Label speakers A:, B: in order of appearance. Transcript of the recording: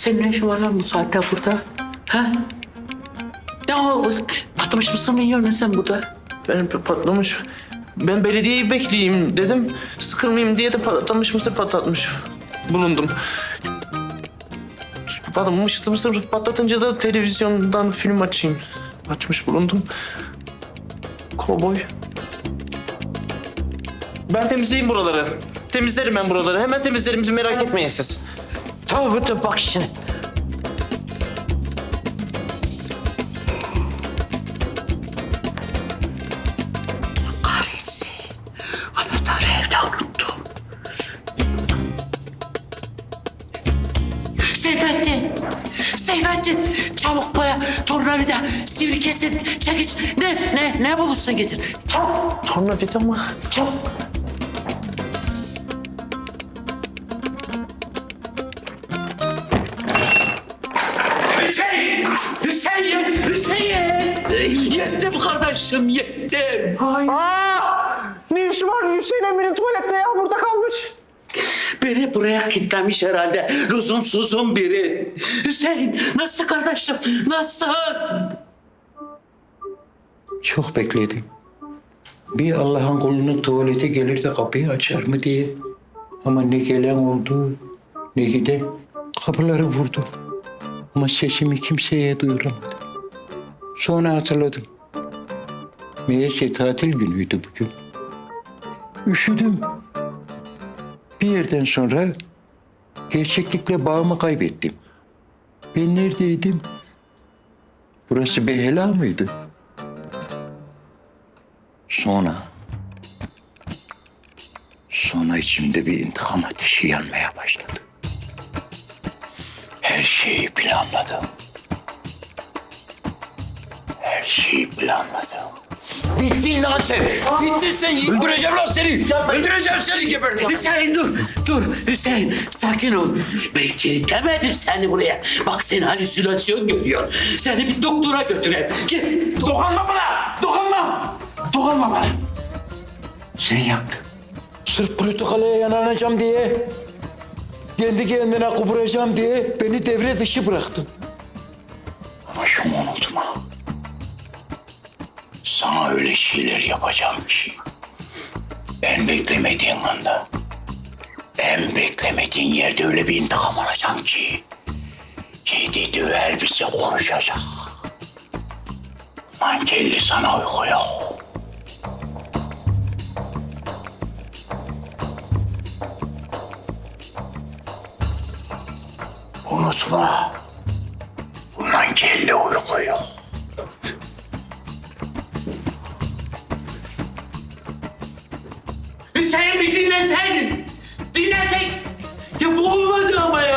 A: Senin ne işin var lan bu saatte burada? Ha? Ne o? Patlamış mısır mı yiyorsun sen burada?
B: Ben patlamış. Ben belediyeyi bekleyeyim dedim. Sıkılmayayım diye de patlamış mısır patlatmış. Bulundum. Patlamış mısır patlatınca da televizyondan film açayım. Açmış bulundum. Kovboy. Ben temizleyeyim buraları. Temizlerim ben buraları. Hemen temizlerim. Merak etmeyin siz.
A: Tövbe tövbe bak şimdi. Kahretsin. Anahtarı evde unuttum. Seyfettin. Seyfettin. Çabuk bana tornavida, sivri kesit, çekiç. Ne, ne, ne bulursun getir. Çabuk.
B: Tornavida mı?
A: Çabuk. Yettim kardeşim, yettim.
B: Ne işi var Hüseyin Emir'in tuvalette ya? Burada kalmış.
A: Biri buraya kilitlenmiş herhalde. Lüzumsuzun biri. Hüseyin, nasıl kardeşim? Nasıl?
C: Çok bekledim. Bir Allah'ın kulunun tuvalete gelir de kapıyı açar mı diye. Ama ne gelen oldu ne giden kapıları vurdu. Ama sesimi kimseye duyuramadım. Sonra hatırladım. Meğerse tatil günüydü bugün. Üşüdüm. Bir yerden sonra gerçeklikle bağımı kaybettim. Ben neredeydim? Burası Behela mıydı? Sonra... Sonra içimde bir intikam ateşi yanmaya başladı. Her şeyi planladım. Her şeyi planladım.
A: Bittin lan sen. Bittin sen.
C: Öldüreceğim lan seni! Öldüreceğim seni geberteceğim!
A: Hüseyin dur, dur. Hüseyin sakin ol. Ben kilitlemedim seni buraya. Bak sen halüsinasyon görüyor. Seni bir doktora götüreyim. Gel. Dokunma bana. Dokunma. Dokunma bana. Sen yaptın.
C: Sırf protokoleye yanalanacağım diye... ...kendi kendine kupuracağım diye beni devre dışı bıraktın. Ama şunu unutma. Sana öyle şeyler yapacağım ki... ...en beklemediğin anda... ...en beklemediğin yerde öyle bir intikam alacağım ki... ...yedi düvel bize konuşacak. Mankelli sana uyku yok. Unutma. Bundan kelle uyku yok.
A: Hüseyin bir dinleseydin. Dinleseydin. Ya bu olmadı ama ya.